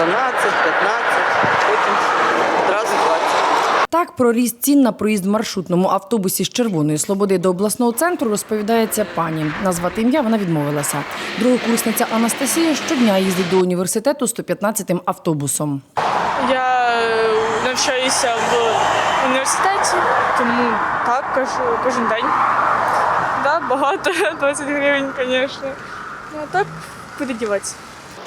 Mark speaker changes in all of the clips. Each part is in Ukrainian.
Speaker 1: 12, 15, потім одразу 20.
Speaker 2: Так, про ріст цін на проїзд в маршрутному автобусі з Червоної Слободи до обласного центру розповідається пані. Назвати ім'я вона відмовилася. Другокурсниця Анастасія щодня їздить до університету 115-м автобусом.
Speaker 3: Я е, навчаюся в університеті, тому так, кажу, кожен день. Да, багато, 20 гривень, звісно. Ну, так куди діватися.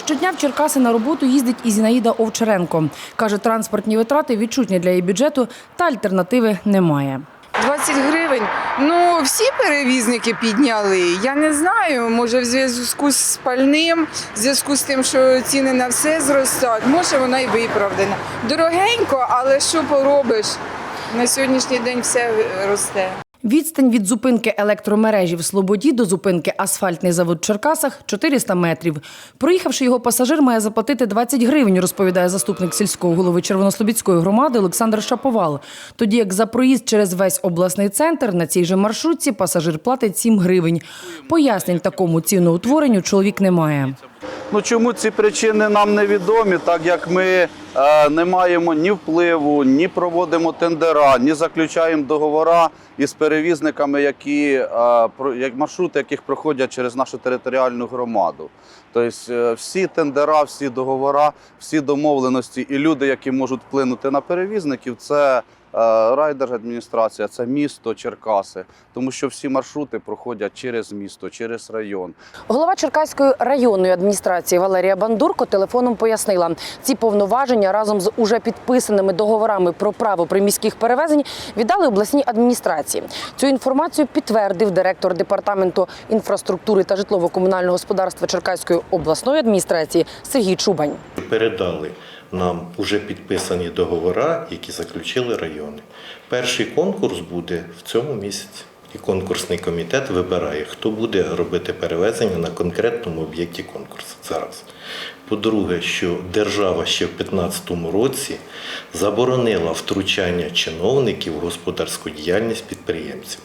Speaker 2: Щодня в Черкаси на роботу їздить і Зінаїда Овчаренко. Каже, транспортні витрати відчутні для її бюджету та альтернативи немає.
Speaker 4: 20 гривень. Ну, всі перевізники підняли. Я не знаю, може в зв'язку з пальним, в зв'язку з тим, що ціни на все зростають. Може, вона і виправдана. Дорогенько, але що поробиш? На сьогоднішній день все росте.
Speaker 2: Відстань від зупинки електромережі в Слободі до зупинки асфальтний завод в Черкасах 400 метрів. Проїхавши його пасажир має заплатити 20 гривень, розповідає заступник сільського голови Червонослобідської громади Олександр Шаповал. Тоді як за проїзд через весь обласний центр на цій же маршрутці пасажир платить 7 гривень. Пояснень такому ціноутворенню чоловік не має.
Speaker 5: Ну чому ці причини нам невідомі, так як ми е, не маємо ні впливу, ні проводимо тендера, ні заключаємо договора із перевізниками, які е, про- як маршрути, яких проходять через нашу територіальну громаду. Тобто е, всі тендера, всі договора, всі домовленості і люди, які можуть вплинути на перевізників, це райдержадміністрація, це місто Черкаси, тому що всі маршрути проходять через місто, через район.
Speaker 2: Голова Черкаської районної адміністрації Валерія Бандурко телефоном пояснила, ці повноваження разом з уже підписаними договорами про право приміських перевезень віддали обласній адміністрації. Цю інформацію підтвердив директор департаменту інфраструктури та житлово-комунального господарства Черкаської обласної адміністрації Сергій Чубань.
Speaker 6: передали нам уже підписані договори, які заключили райони. Перший конкурс буде в цьому місяці. І конкурсний комітет вибирає, хто буде робити перевезення на конкретному об'єкті конкурсу зараз. По-друге, що держава ще в 2015 році заборонила втручання чиновників в господарську діяльність підприємців.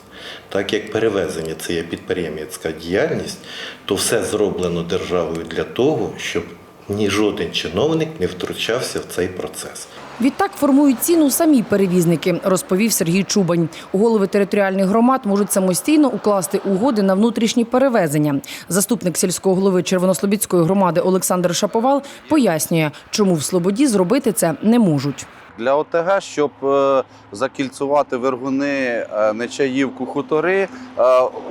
Speaker 6: Так як перевезення це є підприємницька діяльність, то все зроблено державою для того, щоб ні жоден чиновник не втручався в цей процес.
Speaker 2: Відтак формують ціну самі перевізники, розповів Сергій Чубань. Голови територіальних громад можуть самостійно укласти угоди на внутрішні перевезення. Заступник сільського голови Червонослобідської громади Олександр Шаповал пояснює, чому в Слободі зробити це не можуть.
Speaker 5: Для ОТГ, щоб е, закільцувати вергуни, е, Нечаївку, хутори, е,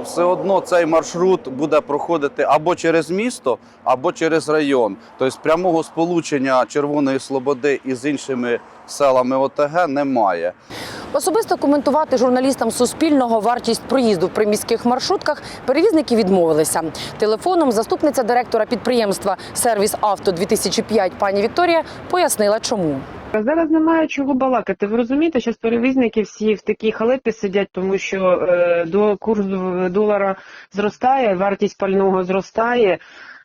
Speaker 5: все одно цей маршрут буде проходити або через місто, або через район. Тобто прямого сполучення Червоної Слободи із іншими селами ОТГ немає.
Speaker 2: Особисто коментувати журналістам Суспільного вартість проїзду в приміських маршрутках перевізники відмовилися. Телефоном заступниця директора підприємства Сервіс Авто 2005 пані Вікторія пояснила, чому.
Speaker 7: Зараз немає чого балакати. Ви розумієте, що перевізники всі в такій халепі сидять, тому що е, до курсу долара зростає, вартість пального зростає.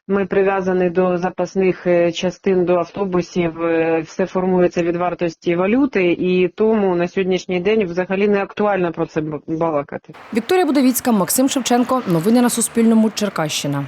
Speaker 7: Ми прив'язані до запасних е, частин до автобусів. е, Все формується від вартості валюти, і тому на сьогоднішній день взагалі не актуально про це балакати.
Speaker 2: Вікторія Будовіцька, Максим Шевченко. Новини на Суспільному. Черкащина.